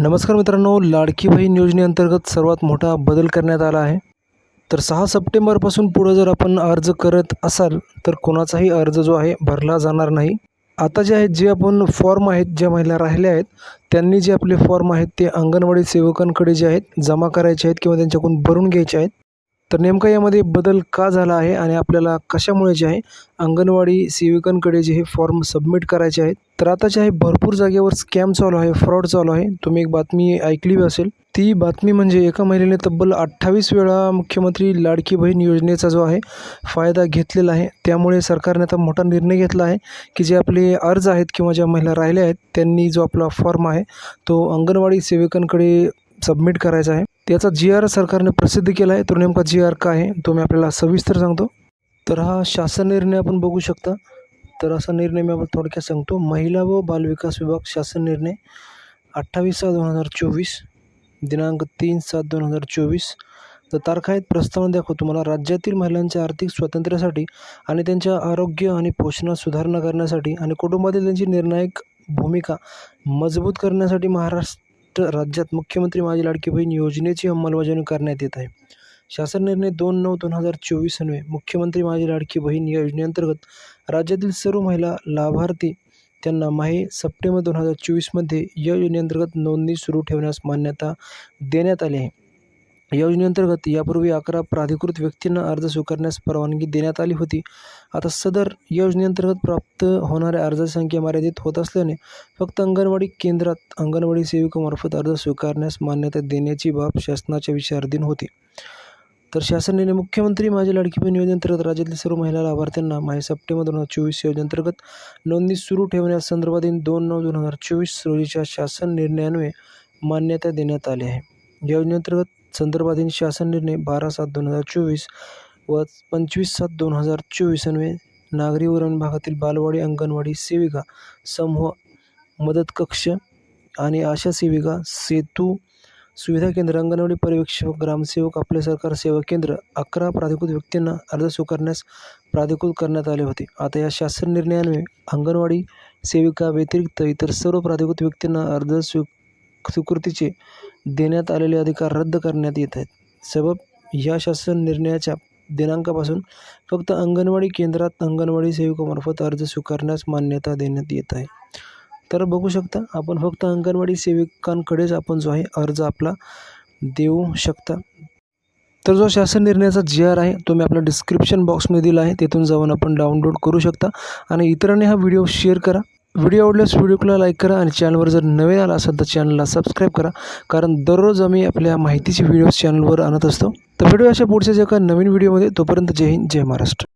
नमस्कार मित्रांनो लाडकी बहीण योजनेअंतर्गत सर्वात मोठा बदल करण्यात आला आहे. तर सहा सप्टेंबरपासून पुढं जर आपण अर्ज करत असाल तर कोणाचाही अर्ज जो आहे भरला जाणार नाही. आता जे आहेत जे आपण फॉर्म आहेत ज्या महिला राहिल्या आहेत त्यांनी जे आपले फॉर्म आहेत ते अंगणवाडी सेवकांकडे जे आहेत जमा करायचे आहेत किंवा त्यांच्याकडून भरून घ्यायचे आहेत. तर नेमका यामध्ये बदल का झाला आहे आणि आपल्याला कशामुळे जे आहे अंगणवाडी सेविकांकडे जे हे फॉर्म सबमिट करायचे आहेत तर आता जे आहे भरपूर जागेवर स्कॅम चालू आहे फ्रॉड चालू आहे. तुम्ही एक बातमी ऐकली असेल. ती बातमी म्हणजे एका महिलेने तब्बल अठ्ठावीस वेळा मुख्यमंत्री लाडकी बहीण योजनेचा जो आहे फायदा घेतलेला आहे. त्यामुळे सरकारने आता मोठा निर्णय घेतला आहे की जे आपले अर्ज आहेत किंवा ज्या महिला राहिल्या आहेत त्यांनी जो आपला फॉर्म आहे तो अंगणवाडी सेविकांकडे सबमिट करायचा आहे. त्याचा जी आर सरकारने प्रसिद्ध केला आहे. तो नेमका जी आर काय आहे तो मी आपल्याला सविस्तर सांगतो. तर हा शासन निर्णय आपण बघू शकता. तर असा निर्णय मी आपण थोडक्यात सांगतो. महिला व बालविकास विभाग शासन निर्णय अठ्ठावीस सात दोन हजार चोवीस दिनांक तीन सात दोन हजार चोवीस. तर तारखा आहेत प्रस्तावना दाखव तुम्हाला. राज्यातील महिलांच्या आर्थिक स्वातंत्र्यासाठी आणि त्यांच्या आरोग्य आणि पोषणात सुधारणा करण्यासाठी आणि कुटुंबातील त्यांची निर्णायक भूमिका मजबूत करण्यासाठी महाराष्ट्र राज्यात मुख्यमंत्री माझी लाडकी बहीण योजनेची अंमलबजावणी करण्यात येत आहे. शासन निर्णय दोन नऊ दोन हजार चोवीस अन्वे मुख्यमंत्री माझी लाडकी बहीण या योजनेअंतर्गत राज्यातील सर्व महिला लाभार्थी त्यांना माहे सप्टेंबर दोन हजार चोवीसमध्ये या योजनेअंतर्गत नोंदणी सुरू ठेवण्यास मान्यता देण्यात आली आहे. योजनेअंतर्गत यापूर्वी अकरा प्राधिकृत व्यक्तींना अर्ज स्वीकारण्यास परवानगी देण्यात आली होती. आता सदर योजनेअंतर्गत प्राप्त होणाऱ्या अर्जाची संख्या मर्यादित होत असल्याने फक्त अंगणवाडी केंद्रात अंगणवाडी सेविकामार्फत अर्ज स्वीकारण्यास मान्यता देण्याची बाब शासनाच्या विचाराधीन होती. तर शासनाने मुख्यमंत्री माझी लाडकी बहीण योजनेअंतर्गत राज्यातील सर्व महिला लाभार्थ्यांना माहे सप्टेंबर दोन हजार चोवीस योजनेअंतर्गत नोंदणी सुरू ठेवण्यासंदर्भातील दोन नऊ दोन हजार चोवीस रोजीच्या शासन निर्णयान्वये मान्यता देण्यात आली आहे. योजनेअंतर्गत संदर्भातील शासन निर्णय बारा सात दोन हजार चोवीस व पंचवीस सात दोन हजार चोवीस अन्वे नागरी उरण भागातील बालवाडी अंगणवाडी सेविका समूह मदत कक्ष आणि आशा सेविका सेतू सुविधा केंद्र अंगणवाडी पर्यवेक्षक ग्रामसेवक आपले सरकार सेवा केंद्र अकरा प्राधिकृत व्यक्तींना अर्ज स्वीकारण्यास प्राधिकृत करण्यात आले होते. आता या शासन निर्णयान्वये अंगणवाडी सेविका व्यतिरिक्त इतर सर्व प्राधिकृत व्यक्तींना अर्ज स्वी सुकृतीचे देण्यात आलेले अधिकार रद्द करण्यात येत आहेत. सबब या शासन निर्णयाच्या दिनांकापासून फक्त अंगणवाडी केंद्रात अंगणवाडी सेविकामार्फत अर्ज स्वीकारण्यास मान्यता देण्यात येत आहे. तर बघू शकता आपण फक्त अंगणवाडी सेविकांकडेच आपण जो आहे अर्ज आपला देऊ शकता. तर जो शासन निर्णयाचा जी आर आहे तो मी आपल्या डिस्क्रिप्शन बॉक्समध्ये दिला आहे. तिथून जाऊन आपण डाउनलोड करू शकता. आणि इतरांनी हा व्हिडिओ शेअर करा. व्हिडिओ आवडल्यास व्हिडिओला लाईक करा आणि चॅनलवर जर नवीन आला असेल तर चॅनलला सबस्क्राईब करा. कारण दररोज आम्ही आपल्या माहितीचे व्हिडिओज चॅनलवर आणत असतो. तर व्हिडिओ अशा पुढच्या जे काही नवीन व्हिडिओमध्ये. तोपर्यंत जय हिंद जय महाराष्ट्र.